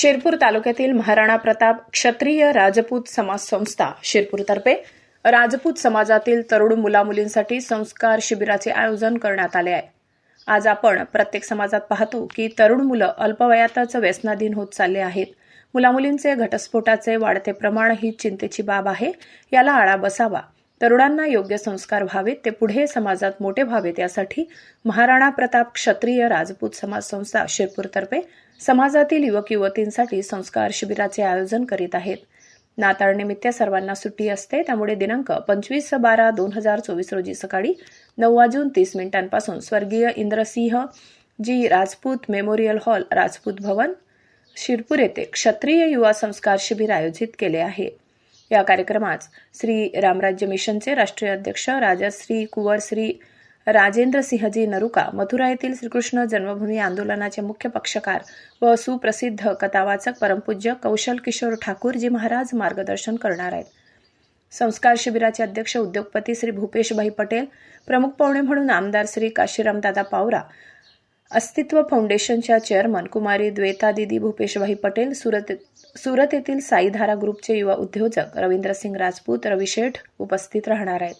शिरपूर तालुक्यातील महाराणा प्रताप क्षत्रिय राजपूत समाज संस्था शिरपूरतर्फे राजपूत समाजातील तरुण मुलामुलींसाठी संस्कार शिबिराचे आयोजन करण्यात आले आहे. आज आपण प्रत्येक समाजात पाहतो की तरुण मुलं अल्पवयातच व्यसनाधीन होत चालले आहेत. मुलामुलींचे घटस्फोटाचे वाढते प्रमाण ही चिंतेची बाब आहे. याला आळा बसावा. तरुणांना योग्य संस्कार व्हावेत ते पुढे समाजात मोठे व्हावेत यासाठी महाराणा प्रताप क्षत्रिय राजपूत समाज संस्था शिरपूरतर्फे समाजातील युवक युवतींसाठी संस्कार शिबिराचे आयोजन करीत आहेत. नाताळनिमित्त सर्वांना सुट्टी असते त्यामुळे दिनांक पंचवीस बारा दोन हजार चोवीस रोजी सकाळी नऊ वाजून तीस मिनिटांपासून स्वर्गीय इंद्रसिंह जी राजपूत मेमोरियल हॉल राजपूत भवन शिरपूर येथे क्षत्रिय युवा संस्कार शिबिर आयोजित केले आहे. या कार्यक्रमात श्री रामराज्य मिशनचे राष्ट्रीय अध्यक्ष राजश्री कुंवर श्री राजेंद्र सिंहजी नरुका मथुरा येथील श्रीकृष्ण जन्मभूमी आंदोलनाचे मुख्य पक्षकार व सुप्रसिद्ध कथावाचक परमपूज्य कौशल किशोर ठाकूरजी महाराज मार्गदर्शन करणार आहेत. संस्कार शिबिराचे अध्यक्ष उद्योगपती श्री भूपेशभाई पटेल प्रमुख पाहुणे म्हणून आमदार श्री काशीरामदादा पावरा अस्तित्व फाउंडेशनच्या चेअरमन कुमारी द्वेता दिदी भूपेशभाई पटेल सुरत सुरत येथील साईधारा ग्रुपचे युवा उद्योजक रवींद्रसिंग राजपूत रवी शेठ उपस्थित राहणार आहेत.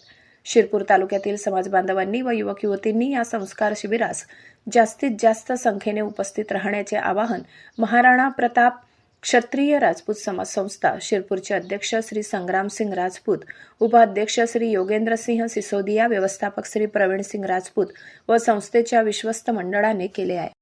शिरपूर तालुक्यातील समाज बांधवांनी व युवक युवतींनी या संस्कार शिबिरास जास्तीत जास्त संख्येने उपस्थित राहण्याचे आवाहन महाराणा प्रताप क्षत्रिय राजपूत समाज संस्था शिरपूरचे अध्यक्ष श्री संग्रामसिंग राजपूत उपाध्यक्ष श्री योगेंद्र सिंह सिसोदिया व्यवस्थापक श्री प्रवीणसिंग राजपूत व संस्थेच्या विश्वस्त मंडळाने केले आहे.